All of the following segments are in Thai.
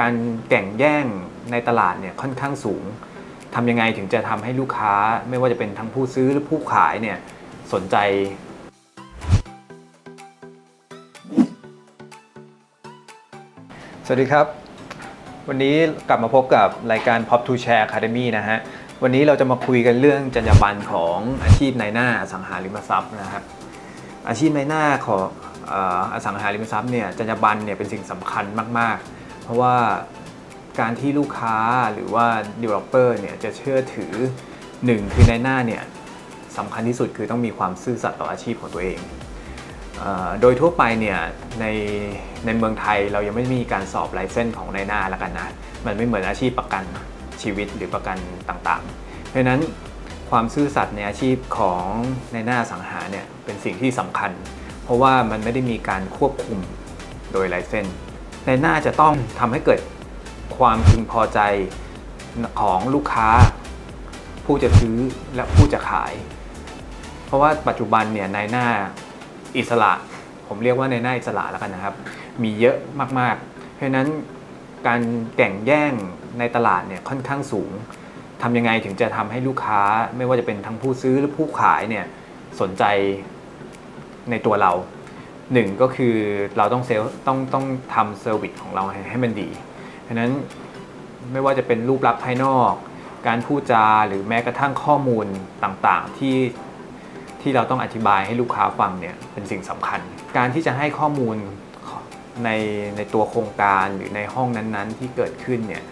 การแข่งแย่งในตลาดเนี่ยค่อนข้างสูงทำยังไงถึงจะทำให้ลูกค้าไม่ว่าจะเป็นทั้งผู้ซื้อหรือผู้ขายเนี่ยสนใจสวัสดีครับ วันนี้กลับมาพบกับรายการ Pop to Share Academy นะฮะ วันนี้เราจะมาคุยกันเรื่องจรรยาบรรณของอาชีพนายหน้าอสังหาริมทรัพย์นะครับ อาชีพนายหน้าของออสังหาริมทรัพย์เนี่ยจรรยาบรรณเนี่ยเป็นสิ่งสำคัญมากๆ เพราะว่าการที่ลูกค้าหรือว่า developer เนี่ยจะเชื่อถือหนึ่งคือในหน้าเนี่ยสำคัญที่สุดคือต้องมีความซื่อสัตย์ต่ออาชีพของตัวเองเออโดยทั่วไปเนี่ยในในเมืองไทยเรายังไม่มีการสอบไลเซนส์ของในหน้าแล้วกันนะ มันไม่เหมือนอาชีพประกันชีวิตหรือประกันต่างๆ เพราะนั้นความซื่อสัตย์ในอาชีพของในหน้าสังหาเนี่ยเป็นสิ่งที่สำคัญ เพราะว่ามันไม่ได้มีการควบคุมโดยไลเซนส์ ในหน้าจะต้องทำให้เกิดความพึงพอใจของลูกค้า ผู้จะซื้อและผู้จะขาย เพราะว่าปัจจุบันเนี่ยในหน้าอิสระ ผมเรียกว่าในหน้าอิสระแล้วกันนะครับ มีเยอะมากๆ เพราะฉะนั้นการแข่งแย่งในตลาดเนี่ยค่อนข้างสูงทำยังไงถึงจะทำให้ลูกค้าไม่ว่าจะเป็นทั้งผู้ซื้อหรือผู้ขายเนี่ยสนใจในตัวเรา หนึ่งก็คือเราต้องเซล์ต้องต้องทำเซอร์วิสของเราให้ให้มันดีเพราะฉะนั้นไม่ว่าจะเป็นรูปลักษณ์ภายนอก การพูดจาหรือแม้กระทั่งข้อมูลต่างๆ ที่ที่เราต้องอธิบายให้ลูกค้าฟังเนี่ยเป็นสิ่งสำคัญ การที่จะให้ข้อมูลในในตัวโครงการหรือในห้องนั้นๆ ที่เกิดขึ้นเนี่ย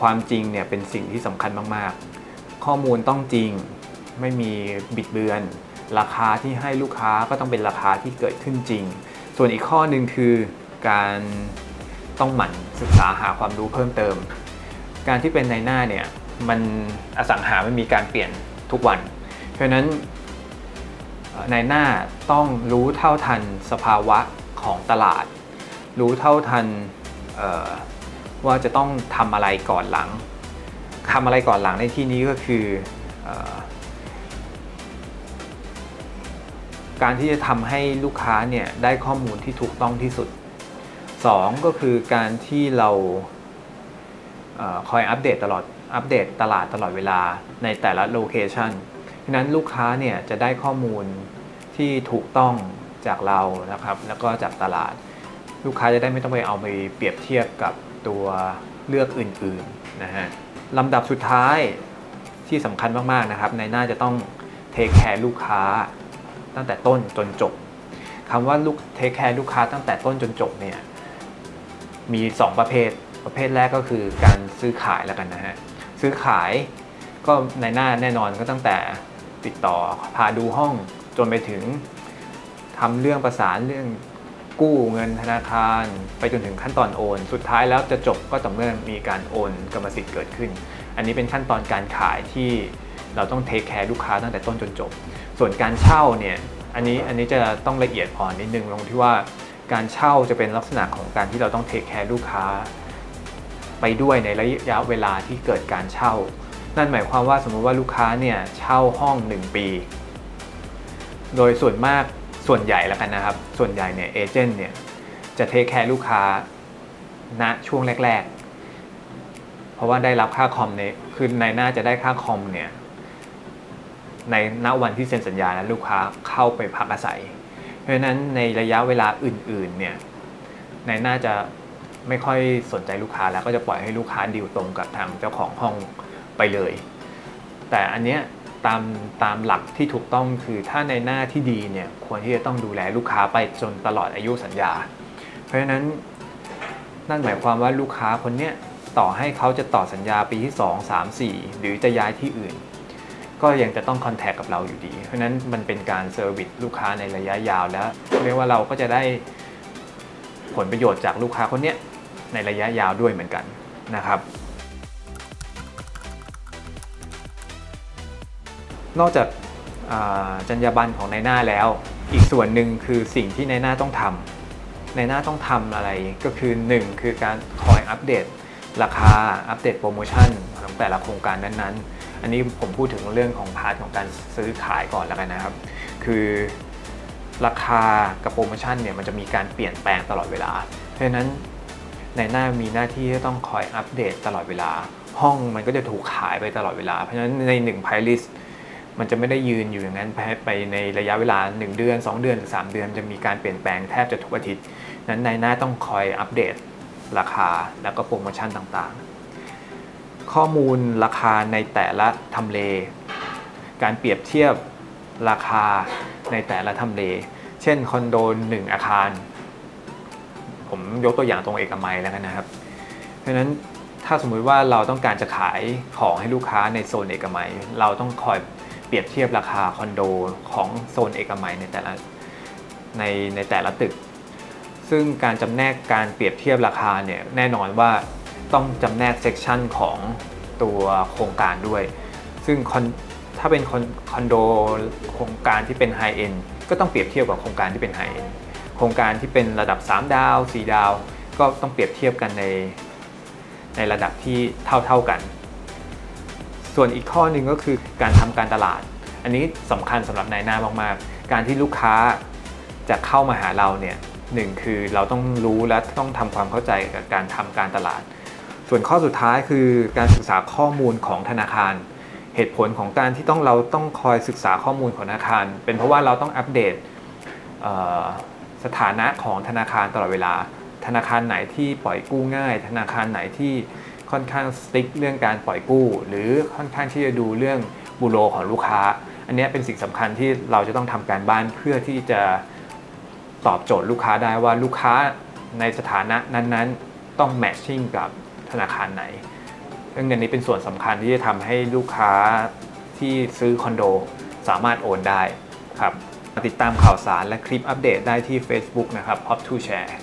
ความจริงเนี่ยเป็นสิ่งที่สำคัญมากๆ ข้อมูลต้องจริงไม่มีบิดเบือน ราคาที่ให้ลูกค้าก็ต้องเป็นราคาที่เกิดขึ้นจริง ส่วนอีกข้อหนึ่งคือการต้องหมั่นศึกษาหาความรู้เพิ่มเติม การที่เป็นในหน้าเนี่ยมันอสังหามันมีการเปลี่ยนทุกวัน เพราะนั้นในหน้าต้องรู้เท่าทันสภาวะของตลาด รู้เท่าทันว่าจะต้องทำอะไรก่อนหลังทำอะไรก่อนหลังในที่นี้ก็คืออ การที่จะทำให้ลูกค้าเนี่ยได้ข้อมูลที่ถูกต้องที่สุด 2 ก็คือการที่เราเออคอยอัปเดตตลอดอัปเดตตลาดตลอดเวลาในแต่ละโลเคชันเพราะฉะนั้นลูกค้าเนี่ยจะได้ข้อมูลที่ถูกต้องจากเรานะครับ แล้วก็จากตลาด ลูกค้าจะได้ไม่ต้องไปเอาไปเปรียบเทียบกับตัวเลือกอื่นๆนะฮะลำดับสุดท้ายที่สำคัญมากๆนะครับ ในหน้าจะต้องเทคแคร์ลูกค้า ตั้งแต่ต้นจนจบคำว่าลูกเทคแคร์ลูกค้าตั้งแต่ต้นจนจบเนี่ยมี 2 ประเภท ประเภทแรกก็คือการซื้อขายแล้วกันนะฮะ ซื้อขายก็ในหน้าแน่นอนก็ตั้งแต่ติดต่อพาดูห้องจนไปถึงทำเรื่องประสานเรื่องกู้เงินธนาคาร ไปจนถึงขั้นตอนโอน สุดท้ายแล้วจะจบก็ต่อเมื่อมีการโอนกรรมสิทธิ์เกิดขึ้น อันนี้เป็นขั้นตอนการขายที่ เราต้องเทคแคร์ลูกค้าตั้งแต่ต้นจนจบ ส่วนการเช่าเนี่ยอันนี้อันนี้จะต้องละเอียดอ่อนนิดนึงตรงที่ว่าการเช่าจะเป็นลักษณะของการที่เราต้องเทคแคร์ลูกค้า ไปด้วยในระยะเวลาที่เกิดการเช่า นั่นหมายความว่าสมมติว่าลูกค้าเนี่ยเช่าห้อง 1 ปี โดยส่วนมากส่วนใหญ่แล้วกันนะครับ ส่วนใหญ่เนี่ยเอเจนต์เนี่ยจะเทคแคร์ลูกค้าณช่วงแรก ๆ เพราะว่าได้รับค่าคอมเนี่ยคือในหน้าจะได้ค่าคอมเนี่ย ในณวันที่เซ็นสัญญาแล้วลูกค้าเข้าไปพักอาศัย เพราะฉะนั้นในระยะเวลาอื่นๆเนี่ยในหน้าจะไม่ค่อยสนใจลูกค้าแล้วก็จะปล่อยให้ลูกค้าดีลตรงกับทางเจ้าของห้องไปเลย แต่อันเนี้ยตามตามหลักที่ถูกต้องคือถ้าในหน้าที่ดีเนี่ยควรที่จะต้องดูแลลูกค้าไปจนตลอดอายุสัญญา เพราะฉะนั้นนั่นหมายความว่าลูกค้าคนเนี้ยต่อให้เขาจะต่อสัญญาปีที่ 2 3 4 หรือจะย้ายที่อื่น ก็ยังจะต้องคอนแทคกับเราอยู่ดี เพราะฉะนั้นมันเป็นการเซอร์วิสลูกค้าในระยะยาวแล้วเรียกว่าเราก็จะได้ผลประโยชน์จากลูกค้าคนนี้ในระยะยาวด้วยเหมือนกันนะครับ นอกจากจรรยาบรรณของนายหน้าแล้ว อีกส่วนหนึ่งคือสิ่งที่นายหน้าต้องทำนายหน้าต้องทำอะไรก็คือ 1 คือการคอยอัปเดตราคาอัปเดตโปรโมชั่นของแต่ละโครงการนั้นๆ อันนี้ผมพูดถึงเรื่องของพาร์ทของการซื้อขายก่อนแล้วกันนะครับ คือราคากับโปรโมชั่นเนี่ยมันจะมีการเปลี่ยนแปลงตลอดเวลา เพราะฉะนั้นในหน้ามีหน้าที่ที่ต้องคอยอัปเดตตลอดเวลา ห้องมันก็จะถูกขายไปตลอดเวลา เพราะฉะนั้นในหนึ่งไพลิสมันจะไม่ได้ยืนอยู่อย่างนั้นไปไปในระยะเวลา 1 เดือน 2 เดือนหรือ3เดือนจะมีการเปลี่ยนแปลงแทบจะทุกอาทิตย์นั้นในหน้าต้องคอยอัปเดตราคาแล้วก็โปรโมชั่นต่างๆ ข้อมูลราคาในแต่ละทำเล การเปรียบเทียบราคาในแต่ละทำเล เช่นคอนโดหนึ่งอาคาร ผมยกตัวอย่างตรงเอกมัยแล้วกันนะครับ เพราะฉะนั้นถ้าสมมุติว่าเราต้องการจะขายของให้ลูกค้าในโซนเอกมัย เราต้องคอยเปรียบเทียบราคาคอนโดของโซนเอกมัยในแต่ละในในแต่ละตึก ซึ่งการจำแนกการเปรียบเทียบราคาเนี่ยแน่นอนว่า ต้องจำแนกเซกชันของตัวโครงการด้วย ซึ่งคอนถ้าเป็นคอนคอนโดโครงการที่เป็นไฮเอ็นก็ต้องเปรียบเทียบกับโครงการที่เป็นไฮเอ็นโครงการที่เป็นระดับ 3 ดาว 4 ดาว ก็ต้องเปรียบเทียบกันในในระดับที่เท่าๆกัน ส่วนอีกข้อหนึ่งก็คือการทำการตลาด อันนี้สำคัญสำหรับนายหน้ามากๆ การที่ลูกค้าจะเข้ามาหาเราเนี่ยหนึ่งคือเราต้องรู้และต้องทำความเข้าใจกับการทำการตลาด ส่วนข้อสุดท้ายคือการศึกษาข้อมูลของธนาคาร เหตุผลของการที่ต้องเราต้องคอยศึกษาข้อมูลของธนาคาร เป็นเพราะว่าเราต้องอัปเดตสถานะของธนาคารตลอดเวลา ธนาคารไหนที่ปล่อยกู้ง่าย ธนาคารไหนที่ค่อนข้างสติ๊กเรื่องการปล่อยกู้ หรือค่อนข้างที่จะดูเรื่องบูโรของลูกค้า อันนี้เป็นสิ่งสำคัญที่เราจะต้องทำการบ้านเพื่อที่จะตอบโจทย์ลูกค้าได้ว่าลูกค้าในสถานะนั้นๆ ต้องแมทชิ่งกับ ธนาคารไหนซึ่งอันนี้เป็นส่วนสำคัญที่จะทำให้ลูกค้าที่ซื้อคอนโดสามารถโอนได้ครับติดตามข่าวสารและคลิปอัปเดตได้ที่ Facebook นะครับ Pop to Share